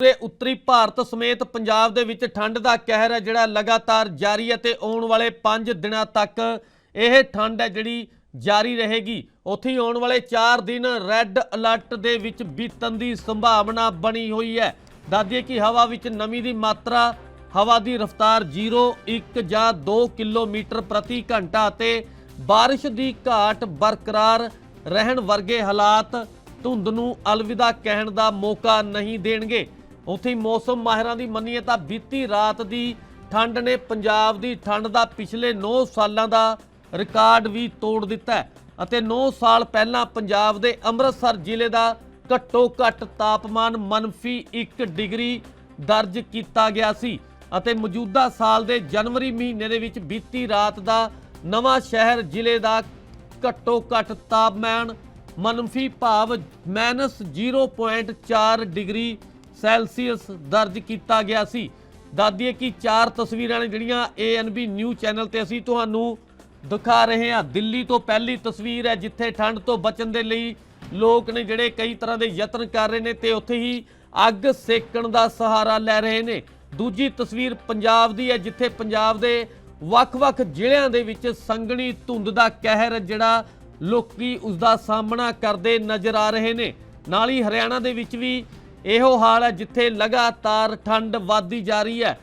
ਪੂਰੇ ਉੱਤਰੀ ਭਾਰਤ ਸਮੇਤ ਪੰਜਾਬ ਦੇ ਵਿੱਚ ਠੰਡ ਦਾ ਕਹਿਰ ਹੈ, ਜਿਹੜਾ ਲਗਾਤਾਰ ਜਾਰੀ ਹੈ ਤੇ ਆਉਣ ਵਾਲੇ 5 ਦਿਨਾਂ ਤੱਕ ਇਹ ਠੰਡ ਹੈ ਜਿਹੜੀ ਜਾਰੀ ਰਹੇਗੀ। ਉੱਥੇ ਆਉਣ ਵਾਲੇ 4 ਦਿਨ ਰੈੱਡ ਅਲਰਟ ਦੇ ਵਿੱਚ ਬੀਤਣ ਦੀ ਸੰਭਾਵਨਾ ਬਣੀ ਹੋਈ ਹੈ। ਦੱਸਦੀਏ ਕਿ ਹਵਾ ਵਿੱਚ ਨਮੀ ਦੀ ਮਾਤਰਾ, ਹਵਾ ਦੀ ਰਫ਼ਤਾਰ 0 1 ਜਾਂ 2 ਕਿਲੋਮੀਟਰ ਪ੍ਰਤੀ ਘੰਟਾ ਅਤੇ ਬਾਰਿਸ਼ ਦੀ ਘਾਟ ਬਰਕਰਾਰ ਰਹਿਣ ਵਰਗੇ ਹਾਲਾਤ ਧੁੰਦ ਨੂੰ ਅਲਵਿਦਾ ਕਹਿਣ ਦਾ ਮੌਕਾ ਨਹੀਂ ਦੇਣਗੇ। ਉੱਥੇ ਮੌਸਮ ਮਾਹਿਰਾਂ ਦੀ ਮੰਨੀਏ ਤਾਂ ਬੀਤੀ ਰਾਤ ਦੀ ਠੰਡ ਨੇ ਪੰਜਾਬ ਦੀ ਠੰਡ ਦਾ ਪਿਛਲੇ 9 ਸਾਲਾਂ ਦਾ ਰਿਕਾਰਡ ਵੀ ਤੋੜ ਦਿੱਤਾ ਅਤੇ 9 ਸਾਲ ਪਹਿਲਾਂ ਪੰਜਾਬ ਦੇ ਅੰਮ੍ਰਿਤਸਰ ਜ਼ਿਲ੍ਹੇ ਦਾ ਘੱਟੋ ਘੱਟ ਤਾਪਮਾਨ ਮਨਫੀ 1 ਡਿਗਰੀ ਦਰਜ ਕੀਤਾ ਗਿਆ ਸੀ ਅਤੇ ਮੌਜੂਦਾ ਸਾਲ ਦੇ ਜਨਵਰੀ ਮਹੀਨੇ ਦੇ ਵਿੱਚ ਬੀਤੀ ਰਾਤ ਦਾ ਨਵਾਂ ਸ਼ਹਿਰ ਜ਼ਿਲ੍ਹੇ ਦਾ ਘੱਟੋ ਘੱਟ ਤਾਪਮਾਨ ਮਨਫੀ ਭਾਵ ਮਾਈਨਸ 0.4 ਡਿਗਰੀ ਸੈਲਸੀਅਸ ਦਰਜ ਕੀਤਾ ਗਿਆ ਸੀ। ਦਾਦੀਏ ਕਿ ਚਾਰ ਤਸਵੀਰਾਂ ਨੇ ਜਿਹੜੀਆਂ ਏਐਨਬੀ ਨਿਊ ਚੈਨਲ ਤੇ ਅਸੀਂ ਤੁਹਾਨੂੰ ਦਿਖਾ ਰਹੇ ਹਾਂ। ਦਿੱਲੀ ਤੋਂ ਪਹਿਲੀ ਤਸਵੀਰ ਹੈ, ਜਿੱਥੇ ਠੰਡ ਤੋਂ ਬਚਣ ਦੇ ਲਈ ਲੋਕ ਨੇ ਜਿਹੜੇ ਕਈ ਤਰ੍ਹਾਂ ਦੇ ਯਤਨ ਕਰ ਰਹੇ ਨੇ ਤੇ ਉੱਥੇ ਹੀ ਅੱਗ ਸੇਕਣ ਦਾ ਸਹਾਰਾ ਲੈ ਰਹੇ ਨੇ। ਦੂਜੀ ਤਸਵੀਰ ਪੰਜਾਬ ਦੀ ਹੈ, ਜਿੱਥੇ ਪੰਜਾਬ ਦੇ ਵੱਖ-ਵੱਖ ਜ਼ਿਲ੍ਹਿਆਂ ਦੇ ਵਿੱਚ ਸੰਘਣੀ ਧੁੰਦ ਦਾ ਕਹਿਰ ਜਿਹੜਾ ਲੋਕੀ ਉਸ ਦਾ ਸਾਹਮਣਾ ਕਰਦੇ ਨਜ਼ਰ ਆ ਰਹੇ ਨੇ। ਨਾਲ ਹੀ ਹਰਿਆਣਾ ਦੇ ਵਿੱਚ ਵੀ ਇਹੋ ਹਾਲ ਹੈ ਜਿੱਥੇ ਲਗਾਤਾਰ ਠੰਡ ਵਧਦੀ ਜਾ ਰਹੀ ਹੈ।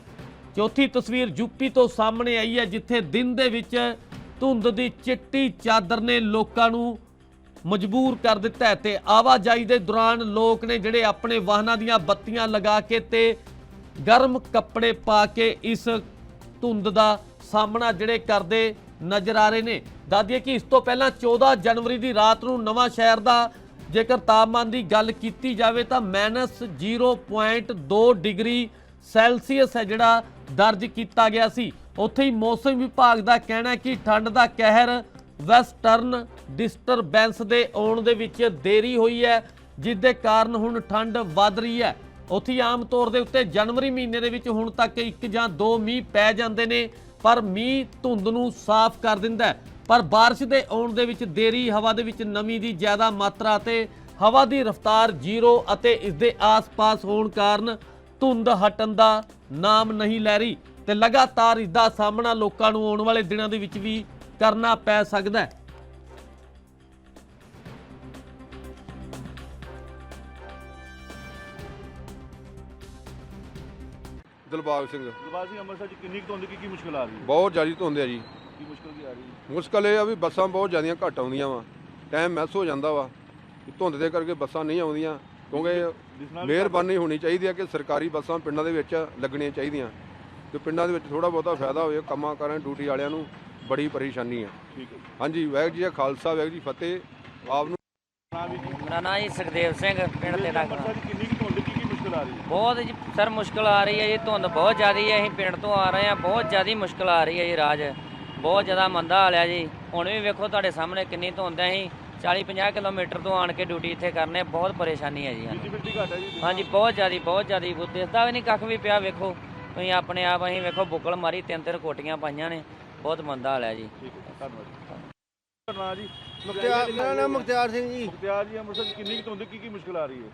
ਚੌਥੀ ਤਸਵੀਰ ਯੂਪੀ ਤੋਂ ਸਾਹਮਣੇ ਆਈ ਹੈ, ਜਿੱਥੇ ਦਿਨ ਦੇ ਵਿੱਚ ਧੁੰਦ ਦੀ ਚਿੱਟੀ ਚਾਦਰ ਨੇ ਲੋਕਾਂ ਨੂੰ ਮਜਬੂਰ ਕਰ ਦਿੱਤਾ ਹੈ ਤੇ ਆਵਾਜਾਈ ਦੇ ਦੌਰਾਨ ਲੋਕ ਨੇ ਜਿਹੜੇ ਆਪਣੇ ਵਾਹਨਾਂ ਦੀਆਂ ਬੱਤੀਆਂ ਲਗਾ ਕੇ ਤੇ ਗਰਮ ਕੱਪੜੇ ਪਾ ਕੇ ਇਸ ਧੁੰਦ ਦਾ ਸਾਹਮਣਾ ਜਿਹੜੇ ਕਰਦੇ ਨਜ਼ਰ ਆ ਰਹੇ ਨੇ। ਦਾਦੀਏ ਕਿ ਇਸ ਤੋਂ ਪਹਿਲਾਂ 14 ਜਨਵਰੀ ਦੀ ਰਾਤ ਨੂੰ ਨਵਾਂ ਸ਼ਹਿਰ ਦਾ ਜੇਕਰ ਤਾਪਮਾਨ ਦੀ ਗੱਲ ਕੀਤੀ ਜਾਵੇ ਤਾਂ ਮਾਈਨਸ 0.2 ਡਿਗਰੀ ਸੈਲਸੀਅਸ ਹੈ ਜਿਹੜਾ ਦਰਜ ਕੀਤਾ ਗਿਆ ਸੀ। ਉੱਥੇ ਹੀ ਮੌਸਮ ਵਿਭਾਗ ਦਾ ਕਹਿਣਾ ਹੈ ਕਿ ਠੰਡ ਦਾ ਕਹਿਰ ਵੈਸਟਰਨ ਡਿਸਟਰਬੈਂਸ ਦੇ ਆਉਣ ਦੇ ਵਿੱਚ ਦੇਰੀ ਹੋਈ ਹੈ ਜਿਸ ਦੇ ਕਾਰਨ ਹੁਣ ਠੰਡ ਵੱਧ ਰਹੀ ਹੈ। ਉੱਥੇ ਆਮ ਤੌਰ ਦੇ ਉੱਤੇ ਜਨਵਰੀ ਮਹੀਨੇ ਦੇ ਵਿੱਚ ਹੁਣ ਤੱਕ ਇੱਕ ਜਾਂ ਦੋ ਮੀਂਹ ਪੈ ਜਾਂਦੇ ਨੇ, ਪਰ ਮੀਂਹ ਧੁੰਦ ਨੂੰ ਸਾਫ਼ ਕਰ ਦਿੰਦਾ ਹੈ। ਪਰ بارش ਦੇ ਆਉਣ ਦੇ ਵਿੱਚ ਦੇਰੀ ਹਵਾ ਦੇ ਵਿੱਚ ਨਮੀ ਦੀ ਜ਼ਿਆਦਾ ਮਾਤਰਾ ਤੇ ਹਵਾ ਦੀ ਰਫ਼ਤਾਰ ਜ਼ੀਰੋ ਅਤੇ ਇਸ ਦੇ ਆਸ-ਪਾਸ ਹੋਣ ਕਾਰਨ ਧੁੰਦ ਹਟਣ ਦਾ ਨਾਮ ਨਹੀਂ ਲੈ ਰਹੀ ਤੇ ਲਗਾਤਾਰ ਇਸ ਦਾ ਸਾਹਮਣਾ ਲੋਕਾਂ ਨੂੰ ਆਉਣ ਵਾਲੇ ਦਿਨਾਂ ਦੇ ਵਿੱਚ ਵੀ ਕਰਨਾ ਪੈ ਸਕਦਾ ਹੈ ਦਿਲਬਾਗ ਸਿੰਘ ਦਿਲਬਾਗ ਸਿੰਘ ਅੰਮ੍ਰਿਤਸਰ ਚ ਕਿੰਨੀ ਕੁ ਧੁੰਦ ਕੀ ਕੀ ਮੁਸ਼ਕਲ ਆ ਰਹੀ ਹੈ ਬਹੁਤ ਜ਼ਿਆਦਾ ਧੁੰਦ ਆ ਜੀ ਕੀ ਮੁਸ਼ਕਲ ਕੀ ਆ ਰਹੀ ਹੈ? ਮੁਸ਼ਕਲ ਇਹ ਆ ਵੀ ਬੱਸਾਂ ਬਹੁਤ ਜ਼ਿਆਦੀਆਂ ਘੱਟ ਆਉਂਦੀਆਂ ਵਾ। ਟਾਈਮ ਮਿਸ ਹੋ ਜਾਂਦਾ ਵਾ। ਧੁੰਦ ਦੇ ਕਰਕੇ ਬੱਸਾਂ ਨਹੀਂ ਆਉਂਦੀਆਂ ਕਿਉਂਕਿ ਨਾਲ ਮਿਹਰਬਾਨੀ ਹੋਣੀ ਚਾਹੀਦੀ ਹੈ ਕਿ ਸਰਕਾਰੀ ਬੱਸਾਂ ਪਿੰਡਾਂ ਦੇ ਵਿੱਚ ਲੱਗਣੀਆਂ ਚਾਹੀਦੀਆਂ। ਤੇ ਪਿੰਡਾਂ ਦੇ ਵਿੱਚ ਥੋੜਾ ਬਹੁਤਾ ਫਾਇਦਾ ਹੋਵੇ ਕੰਮਾਂ ਕਾਰਾਂ ਡਿਊਟੀ ਵਾਲਿਆਂ ਨੂੰ ਬੜੀ ਪਰੇਸ਼ਾਨੀ ਆ। ਠੀਕ ਹੈ। ਹਾਂਜੀ ਵਾਹਿਗੁਰੂ ਜੀ ਕਾ ਖਾਲਸਾ ਵਾਹਿਗੁਰੂ ਜੀ ਕੀ ਫਤਿਹ। ਆਪ ਨੂੰ ਹਾਂ ਵੀ ਜੀ। ਮੇਰਾ ਨਾਂ ਜੀ ਸੁਖਦੇਵ ਸਿੰਘ ਪਿੰਡ ਤੇ ਅੰਮ੍ਰਿਤਸਰ ਕਿੰਨੀ ਕੁ ਧੁੰਦ ਕੀ ਕੀ ਮੁਸ਼ਕਲ ਆ ਰਹੀ ਹੈ? ਬਹੁਤ ਜੀ ਸਰ ਮੁਸ਼ਕਲ ਆ ਰਹੀ ਹੈ ਜੀ ਧੁੰਦ ਬਹੁਤ ਜ਼ਿਆਦਾ ਹੈ ਅਸੀਂ ਪਿੰਡ ਤੋਂ ਆ ਰਹੇ ਹਾਂ ਬਹੁਤ ਜ਼ਿਆਦਾ ਮੁਸ਼ਕਲ ਆ ਰਹੀ ਹੈ ਜੀ ਰਾਜ। ਬਹੁਤ ਜ਼ਿਆਦਾ ਮੰਦਾ ਹਾਲ ਹੈ ਜੀ। ਹੁਣ ਵੀ ਵੇਖੋ ਤੁਹਾਡੇ ਸਾਹਮਣੇ ਕਿੰਨੀ ਧੁੰਦ ਹੈ ਅਸੀਂ 40 50 ਕਿਲੋਮੀਟਰ ਤੋਂ ਆਣ ਕੇ ਡਿਊਟੀ ਇੱਥੇ ਕਰਨੇ ਬਹੁਤ ਪਰੇਸ਼ਾਨੀ ਹੈ ਜੀ ਸਾਨੂੰ। ਵਿਜ਼ਿਬਿਲਟੀ ਘੱਟ ਹੈ ਜੀ। ਹਾਂਜੀ ਬਹੁਤ ਜ਼ਿਆਦਾ ਬਹੁਤ ਜ਼ਿਆਦਾ। ਉਹ ਦਿਸਦਾ ਵੀ ਨਹੀਂ ਕੱਖ ਵੀ ਪਿਆ ਵੇਖੋ। ਤੁਸੀਂ ਆਪਣੇ ਆਪ ਅਸੀਂ ਵੇਖੋ ਬੁੱਕਲ ਮਾਰੀ ਤਿੰਨ ਤਿੰਨ ਕੋਟੀਆਂ ਪਾਈਆਂ ਨੇ। ਬਹੁਤ ਮੰਦਾ ਹਾਲ ਹੈ ਜੀ। ਠੀਕ ਹੈ ਧੰਨਵਾਦ ਧੰਨਵਾਦ ਜੀ। ਮੁਖਤਿਆਰ ਮੇਰਾ ਨਾਮ ਮੁਖਤਿਆਰ ਸਿੰਘ ਜੀ। ਮੁਖਤਿਆਰ ਜੀ ਅੰਮ੍ਰਿਤਸਰ ਚ ਕਿੰਨੀ ਕੁ ਧੁੰਦ ਕੀ ਕੀ ਮੁਸ਼ਕਲ ਆ ਰਹੀ ਹੈ?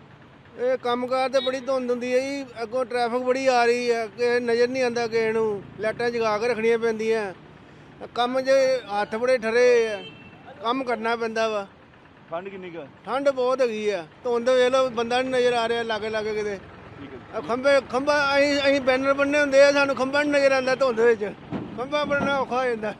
ਇਹ ਕੰਮਕਾਰ ਤੇ ਬੜੀ ਧੁੰਦ ਹੁੰਦੀ ਹੈ ਜੀ। ਅੱਗੋਂ ਟ੍ਰੈਫਿਕ ਬੜੀ ਆ ਰਹੀ ਹੈ। ਕਿ ਨਜ਼ਰ ਨਹੀਂ ਆਉਂਦਾ ਕਿਸੇ ਨੂੰ। ਲਾਈਟਾਂ ਜਗਾ ਕੇ ਰੱਖਣੀਆਂ ਪੈਂਦੀਆਂ। ਕੰਮ 'ਚ ਹੱਥ ਬੜੇ ਠਰੇ ਆ ਕੰਮ ਕਰਨਾ ਪੈਂਦਾ ਵਾ। ਠੰਡ ਕਿੰਨੀ ਕੁ ਹੈ ਠੰਡ ਬਹੁਤ ਹੈਗੀ ਆ। ਧੁੰਦ ਵੇਖ ਲਓ ਬੰਦਾ ਨਹੀਂ ਨਜ਼ਰ ਆ ਰਿਹਾ ਲਾਗੇ ਲਾਗੇ ਕਿਤੇ। ਠੀਕ ਹੈ ਆਹ ਖੰਭੇ ਖੰਭਾ ਅਸੀਂ ਅਸੀਂ ਬੈਨਰ ਬੰਨੇ ਹੁੰਦੇ ਆ ਸਾਨੂੰ ਖੰਭਾ ਨਹੀਂ ਨਜ਼ਰ ਆਉਂਦਾ ਧੁੰਦ ਵਿੱਚ। ਖੰਭਾ ਬਣਨਾ ਔਖਾ ਹੋ ਜਾਂਦਾ।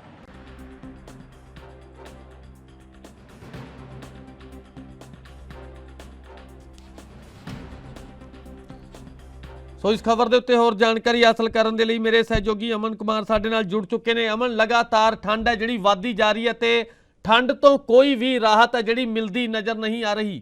ਸੋ ਇਸ ਖਬਰ ਦੇ ਉੱਤੇ ਹੋਰ ਜਾਣਕਾਰੀ ਹਾਸਲ ਕਰਨ ਦੇ ਲਈ ਮੇਰੇ ਸਹਿਯੋਗੀ ਅਮਨ ਕੁਮਾਰ ਸਾਡੇ ਨਾਲ ਜੁੜ ਚੁੱਕੇ ਨੇ ਅਮਨ ਲਗਾਤਾਰ ਠੰਡ ਹੈ ਜਿਹੜੀ ਵਧਦੀ ਜਾ ਰਹੀ ਹੈ ਤੇ ਠੰਡ ਤੋਂ ਕੋਈ ਵੀ ਰਾਹਤ ਹੈ ਜਿਹੜੀ ਮਿਲਦੀ ਨਜ਼ਰ नहीं आ रही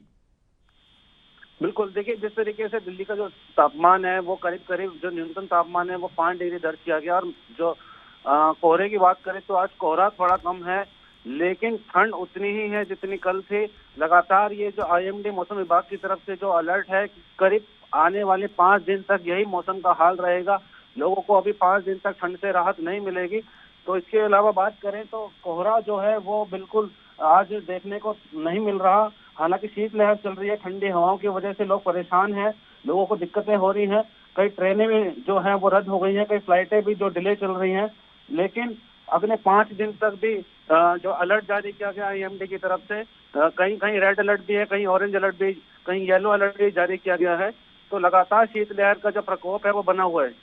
बिल्कुल देखिए जिस तरीके से दिल्ली का जो तापमान है वो करीब करीब जो न्यूनतम तापमान है वो पाँच डिग्री दर्ज किया गया और जो अ, कोहरे की बात करें तो आज कोहरा थोड़ा कम है लेकिन ठंड उतनी ही है जितनी कल थी लगातार ये जो आईएमडी मौसम विभाग की तरफ से जो अलर्ट है करीब आने वाले पाँच दिन तक यही मौसम का हाल रहेगा। लोगों को अभी पाँच दिन तक ठंड से राहत नहीं मिलेगी। तो इसके अलावा बात करें तो कोहरा जो है वो बिल्कुल आज देखने को नहीं मिल रहा। हालाँकि शीतलहर चल रही है, ठंडी हवाओं की वजह से लोग परेशान हैं, लोगों को दिक्कतें हो रही हैं। कई ट्रेनें भी जो हैं वो रद्द हो गई हैं, कई फ्लाइटें भी जो डिले चल रही हैं। लेकिन अगले पाँच दिन तक भी जो अलर्ट जारी किया गया आईएमडी की तरफ़ से कहीं कहीं रेड अलर्ट भी है, कहीं ऑरेंज अलर्ट भी, कहीं येलो अलर्ट भी जारी किया गया है। तो लगातार शीतलहर का जो प्रकोप है वो बना हुआ है।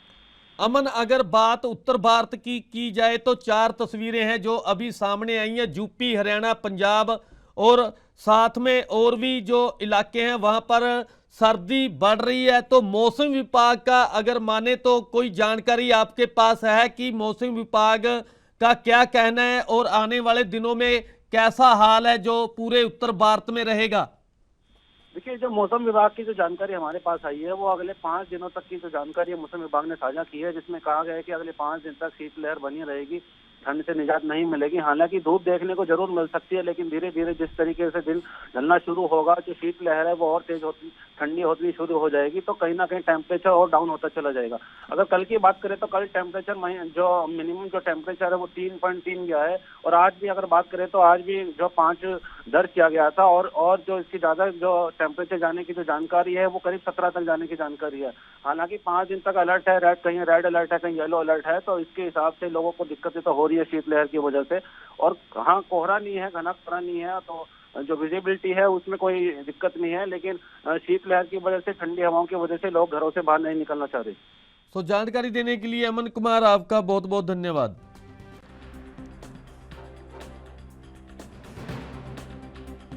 अमन, अगर बात उत्तर भारत की की जाए तो चार तस्वीरें हैं जो अभी सामने आई हैं। यूपी, हरियाणा, पंजाब और साथ में और भी जो इलाके हैं, वहाँ पर सर्दी बढ़ रही है। तो मौसम विभाग का अगर माने तो कोई जानकारी आपके पास है कि मौसम विभाग का क्या कहना है और आने वाले दिनों में कैसा हाल है जो पूरे उत्तर भारत में रहेगा? देखिए जो मौसम विभाग की जो जानकारी हमारे पास आई है वो अगले पाँच दिनों तक की जो जानकारी है मौसम विभाग ने साझा की है जिसमें कहा गया है कि अगले पाँच दिन तक शीतलहर बनी रहेगी ठंड से निजात नहीं मिलेगी। हालाँकि धूप देखने को ज़रूर मिल सकती है, लेकिन धीरे धीरे जिस तरीके से दिन ढलना शुरू होगा, जो शीतलहर है, वो और तेज होती, ठंडी होती शुरू हो जाएगी तो कहीं ना कहीं टेम्परेचर और डाउन होता चला जाएगा। अगर कल की बात करें तो कल टेम्परेचर जो मिनिमम जो टेम्परेचर है, वो तीन पॉइंट तीन गया है, और आज भी अगर बात करें तो आज भी जो पाँच दर्ज किया गया था, और और जो इसकी ज़्यादा जो टेम्परेचर जाने की जो जानकारी है, वो करीब सत्रह तक जाने की जानकारी है। हालाँकि पाँच दिन तक अलर्ट है रेड कहीं रेड अलर्ट है, कहीं येलो अलर्ट है तो इसके हिसाब से लोगों को दिक्कतें तो हो रही है शीतलहर की वजह से। और हाँ कोहरा नहीं है, घना कोहरा नहीं है तो जो विजिबिलिटी है उसमें कोई दिक्कत नहीं है, लेकिन शीतलहर की वजह से, ठंडी हवाओं की वजह से लोग घरों से बाहर नहीं निकलना चाह रहे। तो जानकारी देने के लिए अमन कुमार, आपका बहुत बहुत धन्यवाद।